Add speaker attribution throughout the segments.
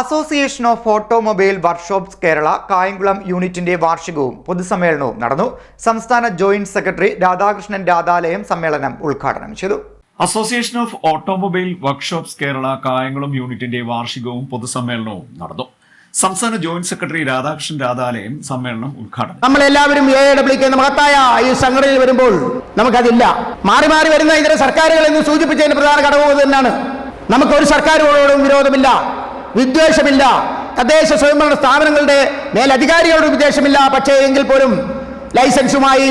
Speaker 1: Association of automobile workshops Kerala Kayamkulam യൂണിറ്റിന്റെ വാർഷികവും പൊതുസമ്മേളനവും നടന്നു. സംസ്ഥാന ജോയിന്റ് സെക്രട്ടറി രാധാകൃഷ്ണൻ രാധാലയം സമ്മേളനം ഉദ്ഘാടനം ചെയ്തു.
Speaker 2: Association of automobile workshops Kerala Kayamkulam യൂണിറ്റിന്റെ വാർഷികവും പൊതുസമ്മേളനവും നടന്നു. സംസ്ഥാന ജോയിന്റ് സെക്രട്ടറി രാധാകൃഷ്ണൻ രാധാലയം സമ്മേളനം ഉദ്ഘാടനം.
Speaker 3: നമ്മൾ എല്ലാവരും എ ഡബ്ല്യു എന്ന മഹത്തായ ഈ സംഘടനയിൽ വരുമ്പോൾ നമുക്കതില്ല. മാറി മാറി വരുന്ന ഇതര സർക്കാരുകൾ എന്ന് സൂചിപ്പിച്ചതിന്റെ പ്രധാന ഘടകം തന്നെയാണ് നമുക്ക് ഒരു സർക്കാരുകളോടും വിരോധമില്ല. വിദ്വേഷമില്ല. തദ്ദേശ സ്വയംഭരണ സ്ഥാപനങ്ങളുടെ മേലധികാരികളുടെ വിദ്വേഷമില്ല. പക്ഷേ എങ്കിൽ പോലും ലൈസൻസുമായി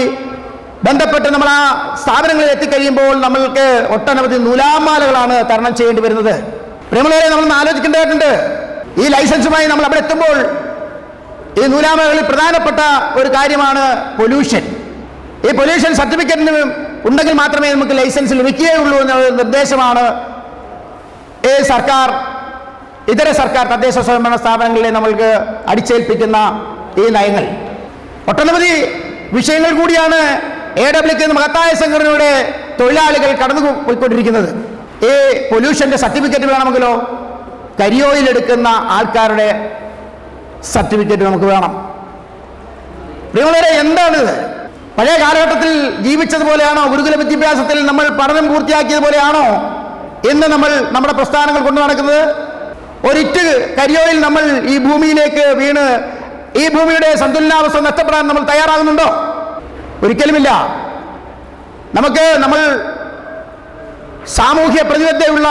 Speaker 3: ബന്ധപ്പെട്ട് നമ്മൾ ആ സ്ഥാപനങ്ങളിൽ എത്തിക്കഴിയുമ്പോൾ നമ്മൾക്ക് ഒട്ടനവധി നൂലാമാലകളാണ് തരണം ചെയ്യേണ്ടി വരുന്നത്. പ്രിയമുള്ളവരെ നമ്മൾ ആലോചിക്കേണ്ടതായിട്ടുണ്ട്. ഈ ലൈസൻസുമായി നമ്മൾ അവിടെ എത്തുമ്പോൾ ഈ നൂലാമകളിൽ പ്രധാനപ്പെട്ട ഒരു കാര്യമാണ് പൊല്യൂഷൻ. ഈ പൊല്യൂഷൻ സർട്ടിഫിക്കറ്റിന് ഉണ്ടെങ്കിൽ മാത്രമേ നമുക്ക് ലൈസൻസ് ലഭിക്കുകയുള്ളൂ എന്ന നിർദ്ദേശമാണ് ഈ സർക്കാർ ഇതര സർക്കാർ തദ്ദേശ സ്വയംഭരണ സ്ഥാപനങ്ങളിലെ നമ്മൾക്ക് അടിച്ചേൽപ്പിക്കുന്ന ഈ നയങ്ങൾ. ഒട്ടനവധി വിഷയങ്ങൾ കൂടിയാണ് എ ഡബ്ല്യു എന്ന മഹത്തായ സംഘടനയുടെ തൊഴിലാളികൾ കടന്നു പോയിക്കൊണ്ടിരിക്കുന്നത്. ഈ പൊല്യൂഷന്റെ സർട്ടിഫിക്കറ്റ് വേണമെങ്കിലോ കരിയോയിൽ എടുക്കുന്ന ആൾക്കാരുടെ സർട്ടിഫിക്കറ്റ് നമുക്ക് വേണം. പ്രിയമുള്ളവരെ എന്താണിത് പഴയ കാലഘട്ടത്തിൽ ജീവിച്ചതുപോലെയാണോ? ഗുരുകുല വിദ്യാഭ്യാസത്തിൽ നമ്മൾ പഠനം പൂർത്തിയാക്കിയതുപോലെയാണോ? ഇന്ന് നമ്മൾ നമ്മുടെ പ്രസ്ഥാനങ്ങൾ കൊണ്ടു നടക്കുന്നത്? ഒരിറ്റ് കരിയോയിൽ നമ്മൾ ഈ ഭൂമിയിലേക്ക് വീണ് ഈ ഭൂമിയുടെ സന്തുലനാവസ്ഥ നഷ്ടപ്പെടാൻ നമ്മൾ തയ്യാറാകുന്നുണ്ടോ? ഒരിക്കലുമില്ല. നമുക്ക് നമ്മൾ സാമൂഹ്യ പ്രതിബദ്ധതയുള്ള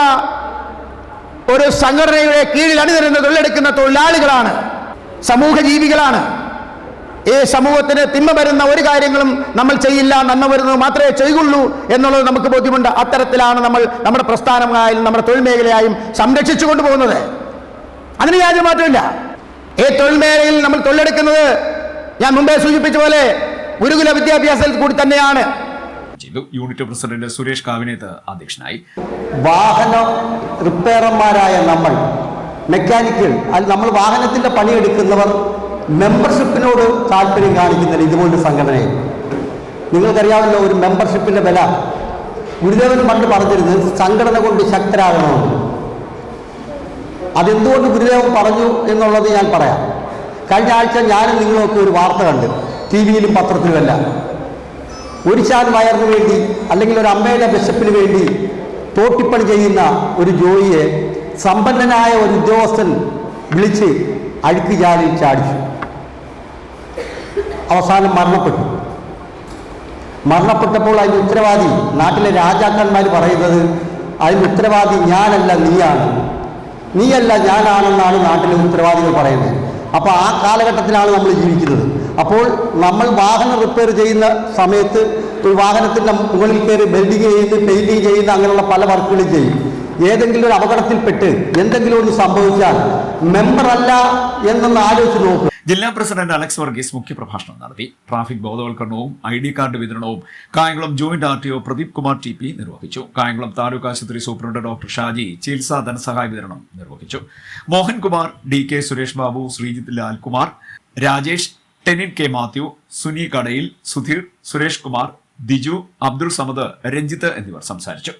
Speaker 3: ഒരു സംഘടനയുടെ കീഴിൽ അണിനിരുന്ന് തൊഴിലെടുക്കുന്ന തൊഴിലാളികളാണ് സമൂഹ ജീവികളാണ് ഈ സമൂഹത്തിന് തിന്മ വരുന്ന ഒരു കാര്യങ്ങളും നമ്മൾ ചെയ്യില്ല നന്മ വരുന്നത് മാത്രമേ ചെയ്യുള്ളൂ എന്നുള്ളത് നമുക്ക് ബോധ്യമുണ്ട്. അത്തരത്തിലാണ് നമ്മൾ നമ്മുടെ പ്രസ്ഥാനമായാലും നമ്മുടെ തൊഴിൽ മേഖലയായും സംരക്ഷിച്ചു കൊണ്ടുപോകുന്നത്. അതിന് യാതൊരു മാറ്റമില്ല ഈ തൊഴിൽ മേഖലയിൽ നമ്മൾ തൊഴിലെടുക്കുന്നത് ഞാൻ മുമ്പേ സൂചിപ്പിച്ച പോലെ ഗുരുകുല വിദ്യാഭ്യാസത്തിൽ കൂടി തന്നെയാണ്.
Speaker 2: യൂണിറ്റ് പ്രസിഡന്റ് സുരേഷ് കാവിനേത്ത് അധ്യക്ഷനായി.
Speaker 4: വാഹന റിപ്പയർമാരായ നമ്മൾ മെക്കാനിക്കൽ നമ്മൾ വാഹനത്തിന്റെ പണിയെടുക്കുന്നവർ മെമ്പർഷിപ്പിനോട് താല്പര്യം കാണിക്കുന്നില്ല ഇതുപോലൊരു സംഘടനയിൽ നിങ്ങൾക്കറിയാമല്ലോ ഒരു മെമ്പർഷിപ്പിന്റെ വില. ഗുരുദേവൻ പണ്ട് പറഞ്ഞിരുന്നത് സംഘടന കൊണ്ട് ശക്തരാകണമെന്ന്. അതെന്തുകൊണ്ട് ഗുരുദേവൻ പറഞ്ഞു എന്നുള്ളത് ഞാൻ പറയാം. കഴിഞ്ഞ ആഴ്ച ഞാനും നിങ്ങളൊക്കെ ഒരു വാർത്ത കണ്ട്. ടി വിയിലും പത്രത്തിലുമെല്ലാം ഒരു ചാൻ വയറിന് വേണ്ടി അല്ലെങ്കിൽ ഒരു അമ്മയുടെ ബിഷപ്പിന് വേണ്ടി തോട്ടിപ്പണി ചെയ്യുന്ന ഒരു ജോലിയെ സമ്പന്നനായ ഒരു ഉദ്യോഗസ്ഥൻ വിളിച്ച് അഴുക്ക് ചാടിച്ചു. അവസാനം മരണപ്പെട്ടു. മരണപ്പെട്ടപ്പോൾ അതിന് ഉത്തരവാദി നാട്ടിലെ രാജാക്കന്മാർ പറയുന്നത് അതിന് ഉത്തരവാദി ഞാനല്ല നീയാണ്. നീയല്ല ഞാനാണെന്നാണ് നാട്ടിലെ ഉത്തരവാദികൾ പറയുന്നത്. അപ്പോൾ ആ കാലഘട്ടത്തിലാണ് നമ്മൾ ജീവിക്കുന്നത്. അപ്പോൾ നമ്മൾ വാഹനം റിപ്പയർ ചെയ്യുന്ന സമയത്ത് ഒരു വാഹനത്തിന്റെ മുകളിൽ കയറി ബെൽഡിങ് ചെയ്യുന്ന പെയിന്റിങ് ചെയ്യുന്ന അങ്ങനെയുള്ള പല വർക്കുകളും ചെയ്യും. ഏതെങ്കിലും ഒരു അപകടത്തിൽപ്പെട്ട് എന്തെങ്കിലും ഒന്ന് സംഭവിച്ചാൽ മെമ്പർ അല്ല എന്നൊന്ന് ആലോചിച്ച് നോക്കുക
Speaker 2: ജില്ലാ പ്രസിഡന്റ് അലക്സ് വർഗീസ് മുഖ്യപ്രഭാഷണം നടത്തി. ട്രാഫിക് ബോധവൽക്കരണവും ഐ ഡി കാർഡ് വിതരണവും Kayamkulam joint R T O Pradeep Kumar T P നിർവഹിച്ചു. കായംകുളം താലൂക്ക് ആശുപത്രി സൂപ്രണ്ട് ഡോക്ടർ ഷാജി ചികിത്സാ ധനസഹായ വിതരണം നിർവഹിച്ചു. Mohankumar D K Suresh Babu Sreejith Lalkumar Rajesh Tenin K Mathew Suni കടയിൽ സുധീർ സുരേഷ് കുമാർ ദിജു അബ്ദുൾ സമദ് രഞ്ജിത്ത് എന്നിവർ സംസാരിച്ചു.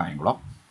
Speaker 2: കായംകുളം